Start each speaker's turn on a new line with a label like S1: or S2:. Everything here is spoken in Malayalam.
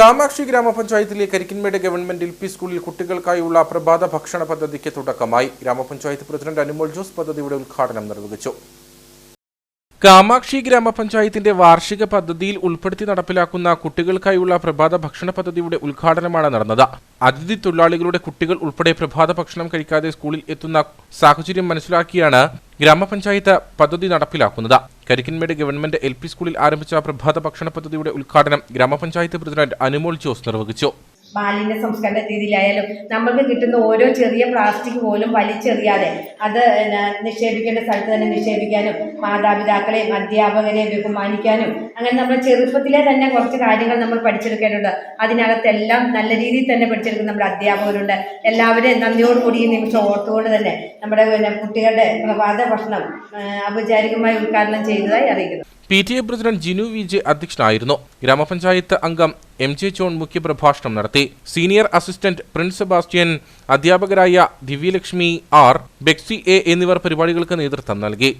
S1: കാമാക്ഷി ഗ്രാമപഞ്ചായത്തിലെ കരിക്കിൻമേട് ഗവൺമെന്റ് എൽ പി സ്കൂളിൽ കുട്ടികൾക്കായുള്ള പ്രഭാത ഭക്ഷണ പദ്ധതിക്ക് തുടക്കമായി. ഗ്രാമപഞ്ചായത്ത് പ്രസിഡന്റ് അനുമോൾ ജോസ് പദ്ധതിയുടെ ഉദ്ഘാടനം നിർവഹിച്ചു. കാമാക്ഷി ഗ്രാമപഞ്ചായത്തിന്റെ വാർഷിക പദ്ധതിയിൽ ഉൾപ്പെടുത്തി നടപ്പിലാക്കുന്ന കുട്ടികൾക്കായുള്ള പ്രഭാത ഭക്ഷണ പദ്ധതിയുടെ ഉദ്ഘാടനമാണ് നടന്നത്. അതിഥി തൊഴിലാളികളുടെ കുട്ടികൾ ഉൾപ്പെടെ പ്രഭാത ഭക്ഷണം കഴിക്കാതെ സ്കൂളിൽ എത്തുന്ന സാഹചര്യം മനസ്സിലാക്കിയാണ് ഗ്രാമപഞ്ചായത്ത് പദ്ധതി നടപ്പിലാക്കുന്നത്. കരിക്കിൻമേട് ഗവൺമെന്റ് എൽ പി സ്കൂളിൽ ആരംഭിച്ച പ്രഭാത ഭക്ഷണ പദ്ധതിയുടെ ഉദ്ഘാടനം ഗ്രാമപഞ്ചായത്ത് പ്രസിഡന്റ് അനുമോൾ ജോസ് നിർവഹിച്ചു.
S2: മാലിന്യ സംസ്കരണ രീതിയിലായാലും നമ്മൾക്ക് കിട്ടുന്ന ഓരോ ചെറിയ പ്ലാസ്റ്റിക് പോലും വലിച്ചെറിയാതെ അത് നിക്ഷേപിക്കേണ്ട സ്ഥലത്ത് തന്നെ നിക്ഷേപിക്കാനും മാതാപിതാക്കളെയും അധ്യാപകരെയും ബഹുമാനിക്കാനും അങ്ങനെ നമ്മൾ ചെറുപ്പത്തിലെ തന്നെ കുറച്ച് കാര്യങ്ങൾ നമ്മൾ പഠിച്ചെടുക്കേണ്ടത് അതിനകത്തെല്ലാം നല്ല രീതിയിൽ തന്നെ പഠിച്ചെടുക്കുന്ന നമ്മുടെ അധ്യാപകരുണ്ട്. എല്ലാവരും നന്ദിയോടുകൂടി ഈ നിമിഷം ഓർത്തുകൊണ്ട് തന്നെ നമ്മുടെ പിന്നെ കുട്ടികളുടെ പ്രഭാത ഭക്ഷണം ഔപചാരികമായി ഉദ്ഘാടനം ചെയ്തതായി അറിയിക്കുന്നു.
S1: P T A president Jinu V J അധ്യക്ഷനായിരുന്നു. ഗ്രാമപഞ്ചായത്ത് അംഗം എം ജെ ജോൺ മുഖ്യപ്രഭാഷണം നടത്തി. സീനിയർ അസിസ്റ്റന്റ് പ്രിൻസ് സെബാസ്റ്റ്യൻ അധ്യാപകരായ ദിവ്യലക്ഷ്മി ആർ ബെക്സി എ എന്നിവർ പരിപാടികൾക്ക് നേതൃത്വം നൽകി.